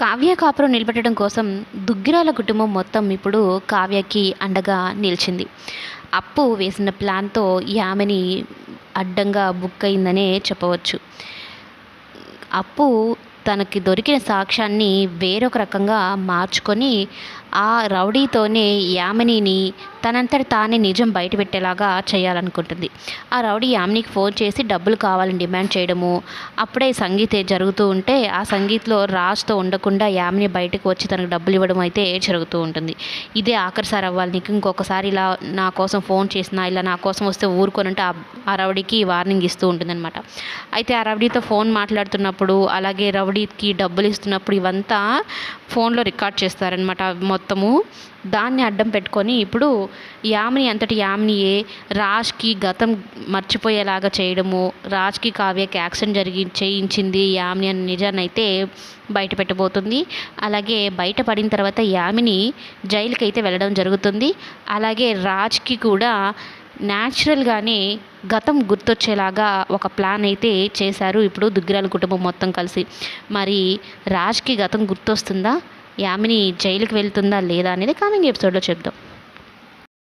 కావ్య కాపురం నిలబెట్టడం కోసం దుగ్గిరాల కుటుంబం మొత్తం ఇప్పుడు కావ్యకి అండగా నిలిచింది. అప్పు వేసిన ప్లాన్తో యామిని అడ్డంగా బుక్ అయిందనే చెప్పవచ్చు. అప్పు తనకి దొరికిన సాక్ష్యాన్ని వేరొక రకంగా మార్చుకొని ఆ రౌడీతోనే యామినిని తనంతట తానే నిజం బయటపెట్టేలాగా చేయాలనుకుంటుంది. ఆ రౌడీ యామినికి ఫోన్ చేసి డబ్బులు కావాలని డిమాండ్ చేయడము అప్పుడే సంగీత్ జరుగుతూ ఉంటే ఆ సంగీత్లో రాజ్తో ఉండకుండా యామిని బయటకు వచ్చి తనకు డబ్బులు ఇవ్వడం అయితే జరుగుతూ ఉంటుంది. ఇదే ఆఖరిసారి అవ్వాలి. నీకు ఇంకొకసారి ఇలా నా కోసం ఫోన్ చేసినా ఇలా నా కోసం వస్తే ఊరుకోనంటే ఆ- ఆ రౌడీకి వార్నింగ్ ఇస్తూ ఉంటుందన్నమాట. అయితే ఆ రౌడీతో ఫోన్ మాట్లాడుతున్నప్పుడు అలాగే ఆవిడకి డబ్బులు ఇస్తున్నప్పుడు ఇవంతా ఫోన్లో రికార్డ్ చేస్తారనమాట మొత్తము. దాన్ని అడ్డం పెట్టుకొని ఇప్పుడు యామిని అంతటి యామినియే రాజ్కి గతం మర్చిపోయేలాగా చేయడము రాజ్కి కావ్యకి యాక్సిడెంట్ జరిగి చేయించింది యామిని అనే నిజాన్ని అయితే బయట పెట్టబోతుంది. అలాగే బయట పడిన తర్వాత యామిని జైలుకి అయితే వెళ్ళడం జరుగుతుంది. అలాగే రాజ్కి కూడా న్యాచురల్గానే గతం గుర్తొచ్చేలాగా ఒక ప్లాన్ అయితే చేశారు ఇప్పుడు దుగ్గిరాల కుటుంబం మొత్తం కలిసి. మరి రాజ్కి గతం గుర్తొస్తుందా? యామిని జైలుకి వెళ్తుందా లేదా అనేది కమింగ్ ఎపిసోడ్లో చెప్దాం.